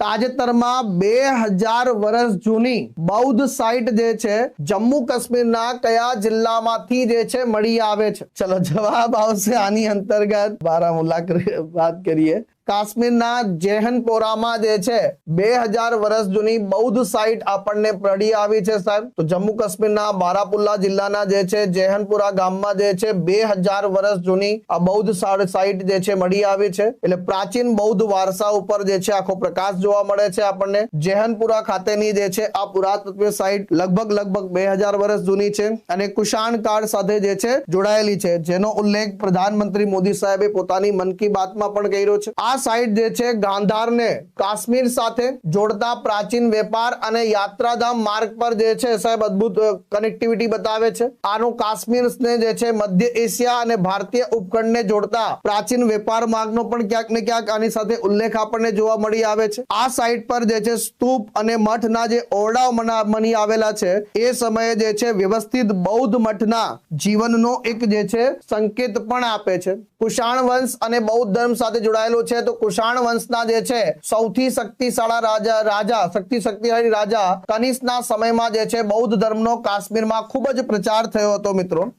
તાજેતરમાં બે હજાર વર્ષ જૂની બૌદ્ધ સાઇટ જે છે, જમ્મુ કાશ્મીરના કયા જિલ્લામાંથી જે છે, મળી આવે છે? ચલો જવાબ આવશે આની અંતર્ગત. બારામુલા વાત કરીએ. કાશ્મીરના જેહનપોરામાં જે છે, બે હજાર વર્ષ જૂની બૌદ્ધ સાઇટ આપણને મળી આવી છે સાહેબ. તો જમ્મુ કાશ્મીરના બારાપુલ્લા જિલ્લાના જે છે, જેહનપુરા ગામમાં જે છે, બે હજાર વર્ષ જૂની આ બૌદ્ધ સાઇટ જે છે મળી આવી છે. એટલે પ્રાચીન બૌદ્ધ વારસા ઉપર જે છે આખો પ્રકાશ જોવા મળે છે આપણને. જેહનપુરા ખાતેની જે છે આ પુરાતત્વ સાઇટ લગભગ લગભગ બે હજાર વર્ષ જૂની છે અને કુષાણ કાળ સાથે જે છે જોડાયેલી છે. જેનો ઉલ્લેખ પ્રધાનમંત્રી મોદી સાહેબે પોતાની મન કી બાતમાં પણ કર્યો છે. આ સાઇટ જે છે, ગાંધારને કાશ્મીર સાથે જોડતા પ્રાચીન વેપાર અને યાત્રાધામ માર્ગ પર જે છે, સાહેબ, અદ્ભુત કનેક્ટિવિટી બતાવે છે. આનો કાશ્મીરને જે છે, મધ્ય એશિયા અને ભારતીય ઉપખંડને જોડતા પ્રાચીન વેપાર માર્ગનો પણ ક્યાંક ને ક્યાંક આની સાથે ઉલ્લેખ આપણને જોવા મળી આવે છે. આ સાઇટ પર જે છે, સ્તૂપ અને મઠના જે ઓરડાઓ મની આવેલા છે, એ સમયે જે છે, વ્યવસ્થિત બૌદ્ધ મઠના જીવનનો એક જે છે, સંકેત પણ આપે છે. કુષાણ વંશ અને બૌદ્ધ ધર્મ સાથે જોડાયેલો છે તો કુષાણ વંશના જે છે, સૌથી શક્તિશાળી રાજા રાજા શક્તિ શક્તિશાળી રાજા કનિષ્ઠના સમયમાં જે છે, બૌદ્ધ ધર્મનો કાશ્મીરમાં ખૂબ જ પ્રચાર થયો હતો મિત્રો.